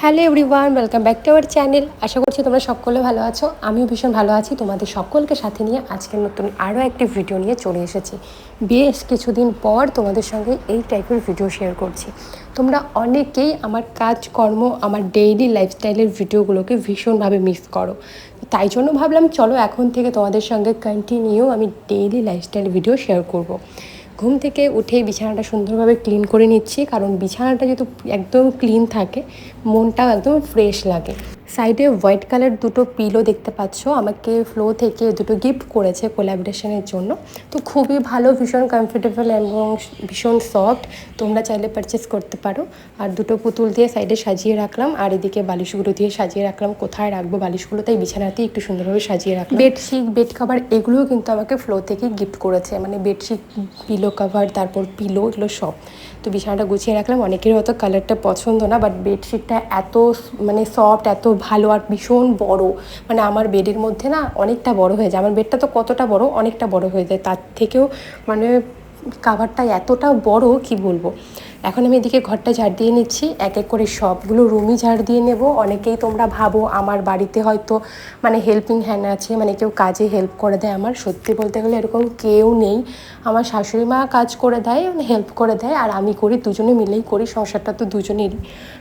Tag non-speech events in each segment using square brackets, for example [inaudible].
Hello everyone, welcome back to our channel. আশা করছি তোমরা সকলে ভালো আছো। আমিও ভীষণ ভালো আছি। তোমাদের সকলকে সাথে নিয়ে আজকের নতুন আরও একটি ভিডিও নিয়ে চলে এসেছি। বেশ কিছুদিন পর তোমাদের সঙ্গে এই টাইপের ভিডিও শেয়ার করছি। তোমরা অনেকেই আমার কাজকর্ম, আমার ডেইলি লাইফস্টাইলের ভিডিওগুলোকে ভীষণভাবে মিস করো। তাই জন্য ভাবলাম, চলো এখন থেকে তোমাদের সঙ্গে কন্টিনিউ আমি ডেইলি লাইফস্টাইল ভিডিও শেয়ার করব। ঘুম থেকে উঠেই বিছানাটা সুন্দরভাবে ক্লিন করে নিচ্ছি, কারণ বিছানাটা যেহেতু একদম ক্লিন থাকে, মনটাও একদম ফ্রেশ লাগে। সাইডে হোয়াইট কালার দুটো পিলো দেখতে পাচ্ছ। আমাকে ফ্লো থেকে দুটো গিফট করেছে কোলাবরেশনের জন্য। তো খুবই ভালো, ভীষণ কমফোর্টেবল এবং ভীষণ সফট তোমরা চাইলে পারচেস করতে পারো। আর দুটো পুতুল দিয়ে সাইডে সাজিয়ে রাখলাম। আর এদিকে বালিশগুলো দিয়ে সাজিয়ে রাখলাম। কোথায় রাখব বালিশগুলো তাই বিছানাতেই একটু সুন্দরভাবে সাজিয়ে রাখলাম। বেডশিট বেড কাভার এগুলোও কিন্তু আমাকে ফ্লো থেকে গিফট করেছে। মানে বেডশিট পিলো কাভার তারপর পিলো এগুলো সব। তো বিছানাটা গুছিয়ে রাখলাম। অনেকের হয়তো কালারটা পছন্দ না বাট বেডশিটটা এত মানে সফট এত ভালো আর ভীষণ বড়। মানে আমার বেডের মধ্যে না অনেকটা বড় হয়ে যায়। আমার বেডটা তো কতটা বড়? অনেকটা বড় হয়ে যায়। তার থেকেও মানে কাভারটা এতটা বড় কি বলব? এখন আমি এদিকে ঘরটা ঝাড় দিয়ে নিচ্ছি, এক এক করে সবগুলো রুমই ঝাড় দিয়ে নেব। অনেকেই তোমরা ভাবো আমার বাড়িতে হয়তো মানে হেল্পিং হ্যান্ড আছে মানে কেউ কাজে হেল্প করে দেয় আমার। সত্যি বলতে গেলে এরকম কেউ নেই। আমার শাশুড়ি মা কাজ করে দেয় মানে হেল্প করে দেয়, আর আমি করি, দুজনে মিলেই করি, সংসারটা তো দুজনেরই।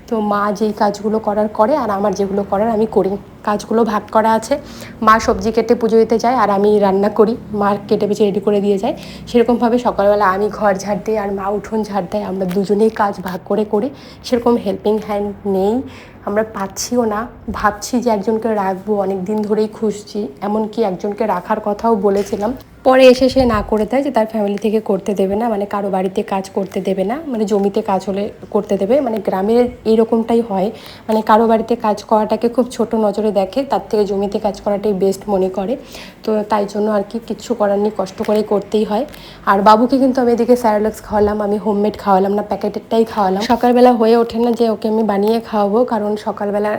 তো মা যেই কাজগুলো করার করে, আর আমার যেগুলো করার আমি করি। কাজগুলো ভাগ করা আছে। মা সবজি কেটে পুজো দিতে যায়, আর আমি রান্না করি। মা কেটে বেছে রেডি করে দিয়ে যায়। সেরকমভাবে সকালবেলা আমি ঘর ঝাড় দিই, আর মা উঠোন ঝাড় দেয়, আমরা দুজনেই কাজ ভাগ করে করি সেরকম হেল্পিং হ্যান্ড নেই। আমরা পাচ্ছিও না। ভাবছি যে একজনকে রাখব অনেক দিন ধরেই খুঁজছি। এমনকি একজনকে রাখার কথাও বলেছিলাম। পরে এসে সে না করে দেয় যে তার ফ্যামিলি থেকে করতে দেবে না মানে কারও বাড়িতে কাজ করতে দেবে না মানে জমিতে কাজ হলে করতে দেবে। মানে গ্রামের এইরকমটাই হয়। মানে কারও বাড়িতে কাজ করাটাকে খুব ছোট নজরে দেখে, তার থেকে জমিতে কাজ করাটাই বেস্ট মনে করে। তো তাই জন্য আর কি কিচ্ছু করার নেই, কষ্ট করে করতেই হয়। আর বাবুকে কিন্তু আমি এদিকে স্যারালাক্স খাওয়ালাম, আমি হোমমেড খাওয়ালাম না, প্যাকেটেরটাই খাওয়ালাম। সকালবেলা হয়ে ওঠে না যে ওকে আমি বানিয়ে খাওয়াবো, কারণ সকালবেলা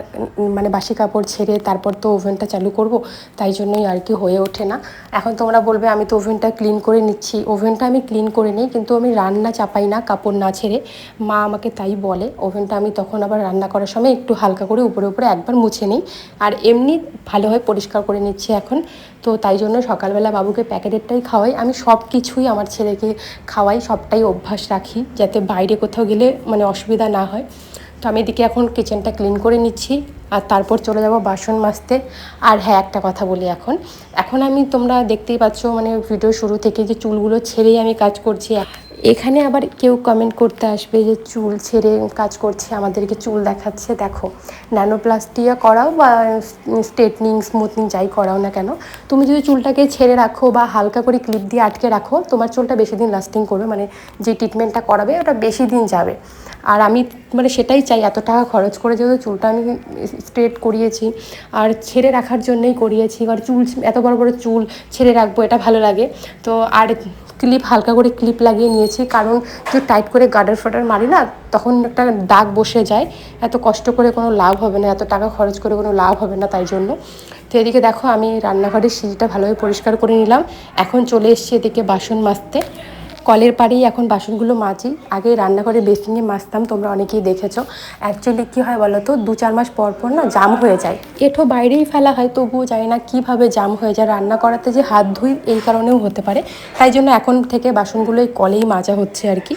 মানে বাসি কাপড় ছেড়ে তারপর তো ওভেনটা চালু করব, তাই জন্যই আর কি হয়ে ওঠে না। এখন তোমরা বলবে, আমি তো ওভেনটা ক্লিন করে নিচ্ছি। ওভেনটা আমি ক্লিন করে নিই, কিন্তু আমি রান্না চাপাই না, কাপড় না ছেড়ে। মা আমাকে তাই বলে, ওভেনটা আমি তখন আবার রান্না করার সময় একটু হালকা করে উপরে উপরে একবার মুছে নিই। আর এমনি ভালোভাবে পরিষ্কার করে নিচ্ছি এখন। তো তাই জন্য সকালবেলা বাবুকে প্যাকেটেরটাই খাওয়াই। আমি সব কিছুই আমার ছেলেকে খাওয়াই, সবটাই অভ্যাস রাখি, যাতে বাইরে কোথাও গেলে মানে অসুবিধা না হয়। তো আমি এদিকে এখন কিচেনটা ক্লিন করে নিচ্ছি আর তারপর চলে যাব বাসন মাজতে। আর হ্যাঁ একটা কথা বলি এখন। এখন আমি তোমরা দেখতেই পাচ্ছ মানে ভিডিও শুরু থেকে যে চুলগুলো ছেড়েই আমি কাজ করছি। এখানে আবার কেউ কমেন্ট করতে আসবে যে চুল ছেড়ে কাজ করছে, আমাদেরকে চুল দেখাচ্ছে। দেখো ন্যানোপ্লাস্টিয়া করাও বা স্ট্রেটনিং স্মুথনিং যাই করাও না কেন, তুমি যদি চুলটাকে ছেড়ে রাখো বা হালকা করে ক্লিপ দিয়ে আটকে রাখো, তোমার চুলটা বেশি দিন লাস্টিং করবে মানে যে ট্রিটমেন্টটা করাবে ওটা বেশি দিন যাবে। আর আমি মানে সেটাই চাই, এত টাকা খরচ করে যেহেতু চুলটা আমি স্ট্রেট করিয়েছি, আর ছেড়ে রাখার জন্যই করিয়েছি, আর চুল, এত বড় বড় চুল ছেড়ে রাখব, এটা ভালো লাগে। তো আর ক্লিপ হালকা করে ক্লিপ লাগিয়ে নিয়েছি। কারণ যে টাইট করে গার্ডার ফাডার মারি না, তখন একটা দাগ বসে যায়। এত কষ্ট করে কোনো লাভ হবে না, এত টাকা খরচ করে কোনো লাভ হবে না তাই জন্য। তো এদিকে দেখো আমি রান্নাঘরের সিঁড়িটা ভালোভাবে পরিষ্কার করে নিলাম। এখন চলে এসছি এদিকে বাসন মাজতে। কলের পাড়েই এখন বাসনগুলো মাজি। আগে রান্নাঘরে বেসিনে মাজতাম তোমরা অনেকেই দেখেছ। অ্যাকচুয়ালি কী হয় বলো তো দু চার মাস পর পর না জাম হয়ে যায়। এঠো বাইরেই ফেলা হয়, তবুও জানি না কীভাবে জাম হয়ে যায়। রান্না করাতে যে হাত ধুই, এই কারণেও হতে পারে। তাই জন্য এখন থেকে বাসনগুলো এই কলেই মাজা হচ্ছে আর কি।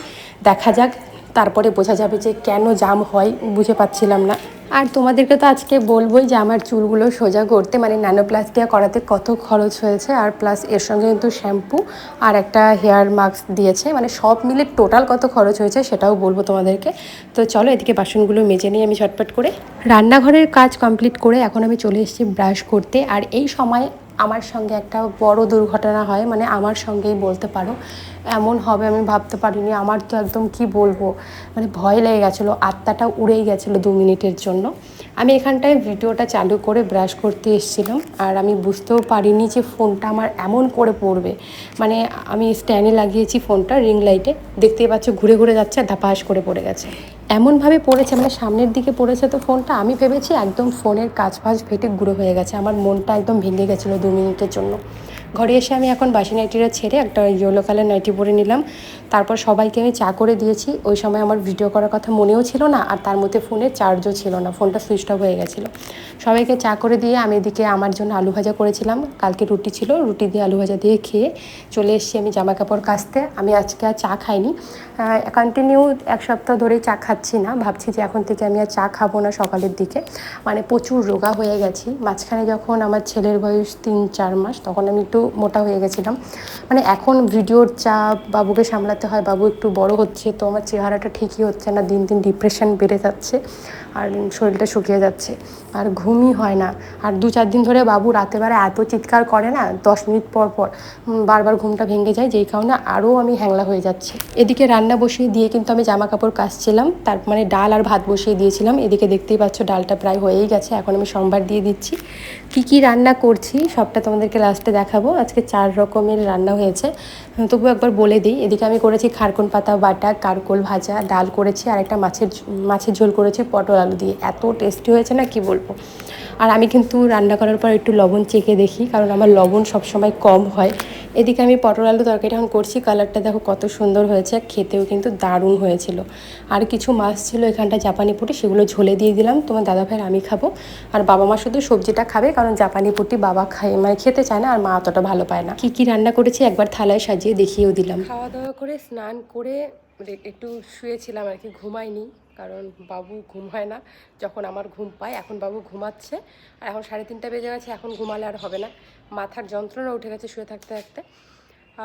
দেখা যাক তারপরে বোঝা যাবে যে কেন জাম হয়, বুঝে পাচ্ছিলাম না। আর তোমাদেরকে তো আজকে বলবোই যে আমার চুলগুলো সোজা করতে মানে ন্যানোপ্লাস্টিয়া করাতে কত খরচ হয়েছে, আর প্লাস এর সঙ্গে কিন্তু শ্যাম্পু আর একটা হেয়ার মাস্ক দিয়েছে মানে সব মিলে টোটাল কত খরচ হয়েছে সেটাও বলব তোমাদেরকে। তো চলো এদিকে বাসনগুলো মেজে নিই আমি ঝটপট করে। রান্নাঘরের কাজ কমপ্লিট করে এখন আমি চলে এসেছি ব্রাশ করতে, আর এই সময় আমার সঙ্গে একটা বড় দুর্ঘটনা হয় মানে আমার সঙ্গেই বলতে পারো। এমন হবে আমি ভাবতে পারিনি, আমার তো একদম কি বলব মানে ভয় লেগে গেছিল, আত্মাটা উড়েই গেছিল দু মিনিটের জন্য। আমি এখানটায় ভিডিওটা চালু করে ব্রাশ করতে এসেছিলাম, আর আমি বুঝতেও পারিনি যে ফোনটা আমার এমন করে পড়বে। মানে আমি স্ট্যান্ডে লাগিয়েছি ফোনটা রিং লাইটে দেখতেই পাচ্ছ ঘুরে ঘুরে যাচ্ছে আর ধাপাস করে পড়ে গেছে। এমনভাবে পড়েছে মানে সামনের দিকে পড়েছে তো ফোনটা, আমি ভেবেছি একদম ফোনের কাজ ফাজ ফেটে গুঁড়ো হয়ে গেছে, আমার মনটা একদম ভেঙে গেছিল দু মিনিটের জন্য। ঘরে এসে আমি এখন বাসি নাইটিটা ছেড়ে একটা ইয়েলো কালার নাইটি পরে নিলাম, তারপর সবাইকে আমি চা করে দিয়েছি, ওই সময় আমার ভিডিও করার কথা মনেও ছিল না, আর তার মধ্যে ফোনের চার্জও ছিল না, ফোনটা সুইচ অফ হয়ে গেছিল। সবাইকে চা করে দিয়ে আমি এদিকে আমার জন্য আলু ভাজা করেছিলাম। কালকে রুটি ছিল, রুটি দিয়ে আলু ভাজা দিয়ে খেয়ে চলে এসেছি আমি জামা কাপড় কাচতে। আমি আজকে আর চা খাইনি। কন্টিনিউ এক সপ্তাহ ধরেই চা খাচ্ছি না। ভাবছি যে এখন থেকে আমি আর চা খাব না সকালের দিকে। মানে প্রচুর রোগা হয়ে গেছি। মাঝখানে যখন আমার ছেলের বয়স তিন, চার মাস, তখন আমি একটু মোটা হয়ে গেছিলাম। মানে এখন ভিডিওর চাপ, বাবুকে সামলাতে হয়, বাবু একটু বড় হচ্ছে, তো আমার চেহারাটা ঠিকই হচ্ছে না। দিন দিন ডিপ্রেশন বেড়ে যাচ্ছে আর শরীরটা শুকিয়ে যাচ্ছে। আর ঘুমই হয় না। আর দু চার দিন ধরে বাবু রাতে বেলা এত চিৎকার করে না, দশ মিনিট পর পর বারবার ঘুমটা ভেঙে যায়, যেই কারণে আরও আমি হ্যাংলা হয়ে যাচ্ছি। এদিকে রান্না বসিয়ে দিয়ে কিন্তু আমি জামা কাপড় কাচছিলাম, তার মানে ডাল আর ভাত বসিয়ে দিয়েছিলাম। এদিকে দেখতেই পাচ্ছ ডালটা প্রায় হয়েই গেছে, এখন আমি সোমবার দিয়ে দিচ্ছি। কি কি রান্না করছি সবটা তোমাদেরকে লাস্টে দেখাবো। আজকে চার রকমের রান্না হয়েছে। তবু একবার বলে দিই, এদিকে আমি করেছি খারকুন পাতা বাটা, কারকোল ভাজা, ডাল করেছি আর একটা মাছের মাছের ঝোল করেছি পটল আলু দিয়ে। এত টেস্টি হয়েছে না, কি বলব? আর আমি কিন্তু রান্না করার পর একটু লবণ চেখে দেখি, কারণ আমার লবণ সবসময় কম হয়। এদিকে আমি পটল আলু তরকারি এখন করছি, কালারটা দেখো কত সুন্দর হয়েছে, খেতেও কিন্তু দারুণ হয়েছিল। আর কিছু মাছ ছিল এখানটা জাপানি পুটি, সেগুলো ঝোলে দিয়ে দিলাম, তোমার দাদা ভাইয়ের আমি খাব। আর বাবা মা শুধু সবজিটা খাবে, কারণ জাপানি পুটি বাবা খায় মানে খেতে চায় না, আর মা অতটা ভালো পায় না। কি কি রান্না করেছি একবার থালায় সাজিয়ে দেখিয়েও দিলাম। খাওয়া দাওয়া করে, স্নান করে একটু শুয়েছিলাম আর কি, ঘুমাইনি। কারণ বাবু ঘুম হয় না। যখন আমার ঘুম পায়, এখন বাবু ঘুমাচ্ছে। আর এখন সাড়ে তিনটা বেজে গেছে, এখন ঘুমালে আর হবে না। মাথার যন্ত্রণা উঠে গেছে শুয়ে থাকতে থাকতে।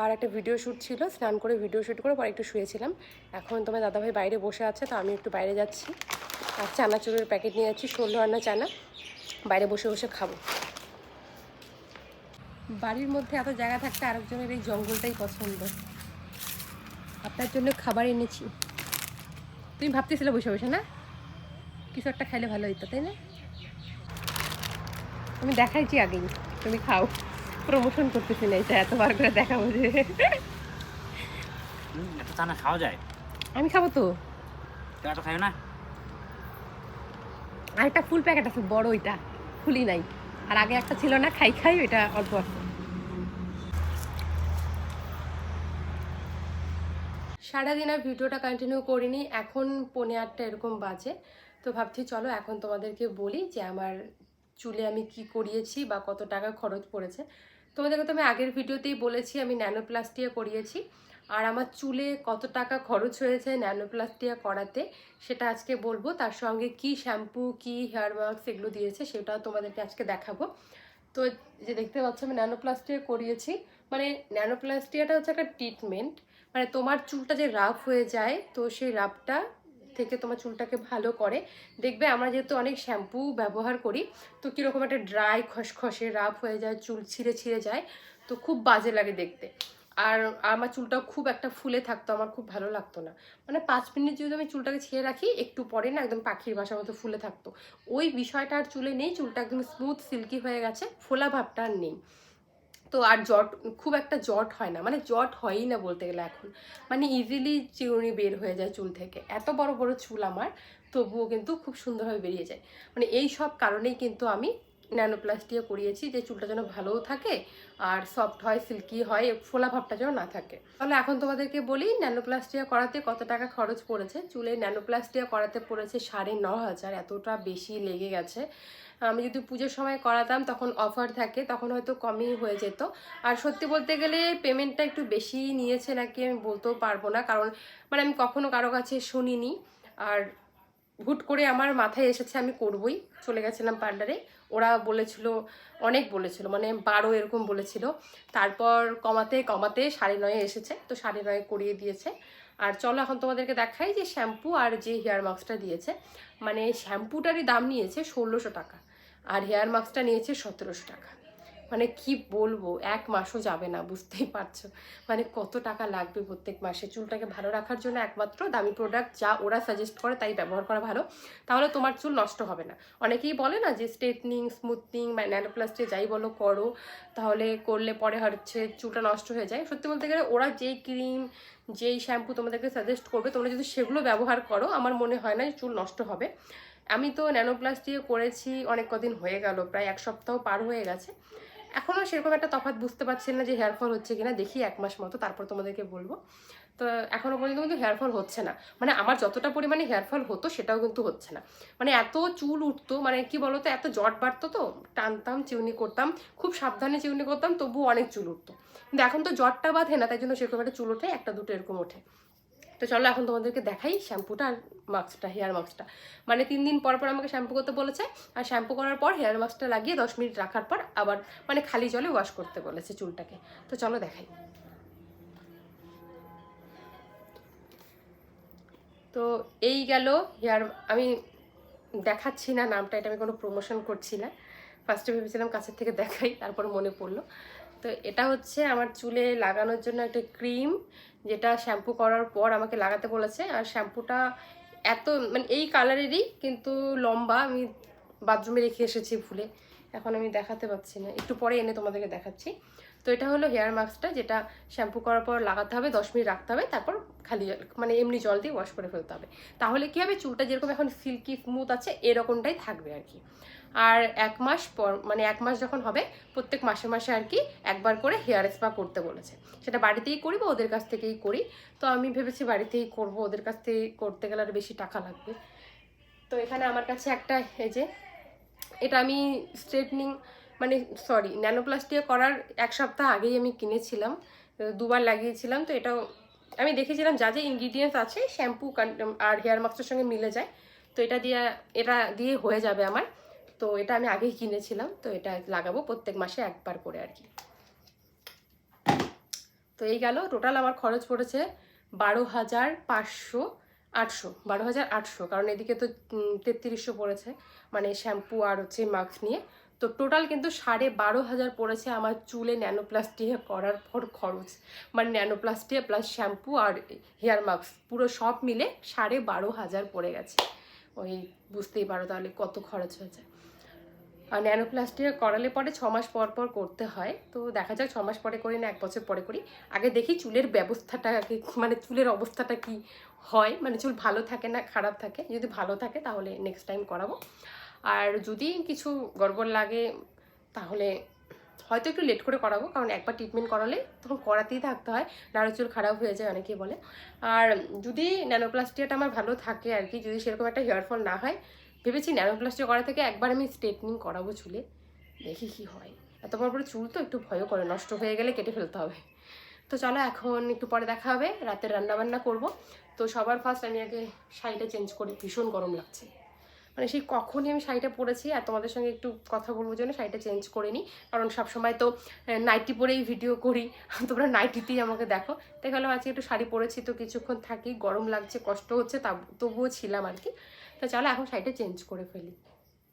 আর একটা ভিডিও শ্যুট ছিল, স্নান করে ভিডিও শ্যুট করে পরে একটু শুয়েছিলাম। এখন তোমার দাদাভাই বাইরে বসে আছে, তো আমি একটু বাইরে যাচ্ছি। আর চানাচুরের প্যাকেট নিয়ে যাচ্ছি, ষোলো আনা চানা। বাইরে বসে বসে খাব। বাড়ির মধ্যে এত জায়গা থাকতে আরেকজনের এই জঙ্গলটাই পছন্দ। আপনার জন্য খাবার এনেছি। তুমি ভাবতেছিলে বসে বসে না? কিছু একটা খাইলে ভালো হইতো তাই না? আমি দেখাইছি আগেই তুমি খাও। প্রমোশন করতেছি না এটা এতবার করে দেখাবো যে। চানা খাওয়া যায়? আমি খাব তো। তো খাই না? আর একটা ফুল প্যাকেট আছে বড় ওইটা। খুলি নাই। আর আগে একটা ছিল না খাই খাই ওইটা অল্প আছে। সারাদিন আর ভিডিওটা কন্টিনিউ করিনি, এখন পৌনে আটটা এরকম বাজে। তো ভাবছি চলো এখন তোমাদেরকে বলি যে আমার চুলে আমি কি করিয়েছি বা কত টাকা খরচ পড়েছে। তোমাদেরকে তো আমি আগের ভিডিওতেই বলেছি, আমি ন্যানোপ্লাস্টিয়া করিয়েছি। আর আমার চুলে কত টাকা খরচ হয়েছে ন্যানোপ্লাস্টিয়া করাতে, সেটা আজকে বলব। তার সঙ্গে কি শ্যাম্পু, কি হেয়ার ওয়াক্স এগুলো দিয়েছে, সেটাও তোমাদেরকে আজকে দেখাবো। তো যে দেখতে পাচ্ছ আমি ন্যানোপ্লাস্টিয়া করিয়েছি। মানে ন্যানোপ্লাস্টিয়াটা হচ্ছে একটা ট্রিটমেন্ট মানে তোমার চুলটা যে রাফ হয়ে যায়, তো সেই রাফটা থেকে তোমার চুলটাকে ভালো করে দেখবে। আমরা যেহেতু অনেক শ্যাম্পু ব্যবহার করি, তো কীরকম একটা ড্রাই খসখসে রাফ হয়ে যায়, চুল ছিঁড়ে ছিঁড়ে যায়, তো খুব বাজে লাগে দেখতে। আর আমার চুলটাও খুব একটা ফুলে থাকতো, আমার খুব ভালো লাগতো না। মানে পাঁচ মিনিট যদি আমি চুলটাকে ছেড়ে রাখি, একটু পরে না একদম পাখির বাসার মতো ফুলে থাকতো। ওই বিষয়টা আর চুলে নেই, চুলটা একদম স্মুথ সিল্কি হয়ে গেছে, ফোলা ভাবটা আর নেই। তো আর জট, খুব একটা জট হয় না। মানে জট হয়ই না বলতে গেলে এখন। মানে ইজিলি চিরুনি বের হয়ে যায় চুল থেকে। এত বড় বড় চুল আমার, তবুও কিন্তু খুব সুন্দরভাবে বেরিয়ে যায়। মানে এই সব কারণেই কিন্তু আমি ন্যানোপ্লাস্টিয়া করিয়েছি যে চুলটা যেন ভালোও থাকে আর সফট হয় সিল্কি হয়, ফোলা ভাবটা যেন না থাকে। তাহলে এখন তোমাদেরকে বলি ন্যানোপ্লাস্টিয়া করাতে কত টাকা খরচ পড়েছে? চুলে ন্যানোপ্লাস্টিয়া করাতে পড়েছে সাড়ে ন হাজার, এতটা বেশি লেগে গেছে। আমি যদি পুজোর সময় করাতাম, তখন অফার থাকে, তখন হয়তো কমই হয়ে যেত। আর সত্যি বলতে গেলে পেমেন্টটা একটু বেশি নিয়েছে নাকি আমি বলতেও পারব না, কারণ মানে আমি কখনো কারও কাছে শুনিনি। আর হুট করে আমার মাথায় এসেছে, আমি করবই। চলে গেছিলাম পার্লারে। ওরা বলেছিল, অনেক বলেছিল মানে বারো এরকম বলেছিল। তারপর কমাতে কমাতে সাড়ে নয়ে এসেছে, তো সাড়ে নয়ে করিয়ে দিয়েছে। আর চলো এখন তোমাদেরকে দেখাই যে শ্যাম্পু আর যে হেয়ার মাস্কটা দিয়েছে। মানে শ্যাম্পুটারই দাম নিয়েছে ষোলোশো টাকা, আর হেয়ার মাস্কটা নিয়েছে সতেরোশো টাকা। মানে কি বলব? এক মাসও যাবে না, বুঝতেই পারছ। মানে কত টাকা লাগবে প্রত্যেক মাসে? চুলটাকে ভালো রাখার জন্য একমাত্র দামি প্রোডাক্ট যা ওরা সাজেস্ট করে তাই ব্যবহার করা ভালো। তাহলে তোমার চুল নষ্ট হবে না। অনেকেই বলে না যে স্ট্রেটনিং স্মুথনিং ন্যানোপ্লাস্টে যাই বলো করো, তাহলে করলে পরে হচ্ছে চুলটা নষ্ট হয়ে যায়। সত্যি বলতে গেলে ওরা যেই ক্রিম যেই শ্যাম্পু তোমাদেরকে সাজেস্ট করবে, তোমরা যদি সেগুলো ব্যবহার করো, আমার মনে হয় না চুল নষ্ট হবে। আমি তো ন্যানোপ্লাস্টিয়ে করেছি, অনেক কদিন হয়ে গেল, প্রায় এক সপ্তাহ পার হয়ে গেছে। এখনও সেরকম একটা তফাৎ বুঝতে পারছেন না যে হেয়ার ফল হচ্ছে কিনা, দেখি এক মাস মতো তারপর তোমাদেরকে বলব। তো এখনও পর্যন্ত কিন্তু হেয়ার ফল হচ্ছে না। মানে আমার যতটা পরিমাণে হেয়ার ফল হতো সেটাও কিন্তু হচ্ছে না। মানে এত চুল উঠতো মানে কি বলতো, এত জট বাড়তো তো, টানতাম, চিউনি করতাম, খুব সাবধানে চিউনি করতাম, তবুও অনেক চুল উঠতো। কিন্তু এখন তো জটটা বাঁধে না, তাই জন্য সেরকম একটা চুল ওঠে, একটা দুটো এরকম ওঠে। তো চলো এখন তোমাদেরকে দেখাই শ্যাম্পুটা আর মাস্কটা হেয়ার মাস্কটা মানে তিন দিন পর পর আমাকে শ্যাম্পু করতে বলেছে, আর শ্যাম্পু করার পর হেয়ার মাস্কটা লাগিয়ে দশ মিনিট রাখার পর আবার মানে খালি জলে ওয়াশ করতে বলেছে চুলটাকে। তো চলো দেখাই। তো এই গেল হেয়ার আমি দেখাচ্ছি না নামটা, এটা আমি কোনো প্রমোশন করছি না। ফার্স্টে ভেবেছিলাম কাছের থেকে দেখাই, তারপর মনে পড়ল। তো এটা হচ্ছে আমার চুলে লাগানোর জন্য একটা ক্রিম, যেটা শ্যাম্পু করার পর আমাকে লাগাতে বলেছে। আর শ্যাম্পুটা এত মানে এই কালারেরই কিন্তু লম্বা, আমি বাথরুমে রেখে এসেছি ভুলে এখন আমি দেখাতে পাচ্ছি না। একটু পরে এনে তোমাদেরকে দেখাচ্ছি। তো এটা হলো হেয়ার মাস্কটা যেটা শ্যাম্পু করার পর লাগাতে হবে, দশ মিনিট রাখতে হবে, তারপর খালি মানে এমনি জল দিয়ে ওয়াশ করে ফেলতে হবে। তাহলে কি হবে? চুলটা যেরকম এখন সিল্কি স্মুথ আছে, এরকমটাই থাকবে আর কি। আর এক মাস পর মানে এক মাস যখন হবে, প্রত্যেক মাসে মাসে আর কি একবার করে হেয়ার স্পা করতে বলেছে। সেটা বাড়িতেই করি বা ওদের কাছ থেকেই করি। তো আমি ভেবেছি বাড়িতেই করব, ওদের কাছ থেকে করতে গেলে আর বেশি টাকা লাগবে। তো এখানে আমার কাছে একটা, এই যে, এটা আমি স্ট্রেটনিং মানে সরি ন্যানোপ্লাস্টিয়া করার এক সপ্তাহ আগেই আমি কিনেছিলাম, দুবার লাগিয়েছিলাম, তো এটাও আমি দেখেছিলাম যা যা ইনগ্রিডিয়েন্টস আছে শ্যাম্পু আর হেয়ার মাস্কের সঙ্গে মিলে যায়, তো এটা দিয়ে এটা দিয়ে হয়ে যাবে আমার, তো এটা আমি আগেই কিনেছিলাম, তো এটা লাগাবো প্রত্যেক মাসে একবার করে আর কি। তো এই গেল টোটাল আমার খরচ পড়েছে বারো হাজার পাঁচশো আটশো, বারো হাজার আটশো, কারণ এদিকে তো তেত্রিশশো পড়েছে মানে শ্যাম্পু আর হচ্ছে মাস্ক নিয়ে তো টোটাল কিন্তু সাড়ে বারো হাজার পড়েছে আমার চুলে ন্যানোপ্লাস্টিয়া করার পর খরচ। মানে ন্যানোপ্লাস্টিয়া প্লাস শ্যাম্পু আর হেয়ার মাস্ক পুরো সব মিলে সাড়ে বারো হাজার পড়ে গেছে। ওই বুঝতেই পারো তাহলে কত খরচ হয়েছে। আর ন্যানোপ্লাস্টিয়া করালে পরে ছ মাস পর পর করতে হয়। তো দেখা যাক ছ মাস পরে করি না, এক বছর পরে করি। আগে দেখি চুলের ব্যবস্থাটা মানে চুলের অবস্থাটা কি হয়। মানে চুল ভালো থাকে না, খারাপ থাকে। যদি ভালো থাকে তাহলে নেক্সট টাইম করাবো। আর যদি কিছু গড়বড় লাগে, তাহলে হয়তো একটু লেট করে করাবো, কারণ একবার ট্রিটমেন্ট করালে তখন করাতেই থাকতে হয়, নাড়ু চুল খারাপ হয়ে যায় অনেকেই বলে। আর যদি ন্যানোপ্লাস্টিয়াটা আমার ভালো থাকে আর কি, যদি সেরকম একটা হেয়ার ফল না হয়, ভেবেছি ন্যানোপ্লাস্টিয়া করা থেকে একবার আমি স্ট্রেটনিং করাবো চুলে, দেখি কি হয়। এত বড় বড় চুল তো একটু ভয়ও করে, নষ্ট হয়ে গেলে কেটে ফেলতে হবে। তো চলো এখন একটু পরে দেখা হবে রাতে রান্নাবান্না করব। তো সবার ফার্স্ট আমি আগে শাড়িটা চেঞ্জ করি, ভীষণ গরম লাগছে। মানে সেই কখনই আমি শাড়িটা পরেছি আর তোমাদের সঙ্গে একটু কথা বলব জন্য শাড়িটা চেঞ্জ করে নিই। কারণ সবসময় তো নাইটি পরেই ভিডিও করি। [laughs] তোমরা নাইটিতেই আমাকে দেখো। তাই ভাবলাম আজকে একটু শাড়ি পরেছি তো কিছুক্ষণ থাকি, গরম লাগছে, কষ্ট হচ্ছে, তা তবুও ছিলাম আর কি। তো চলো এখন শাড়িটা চেঞ্জ করে ফেলি।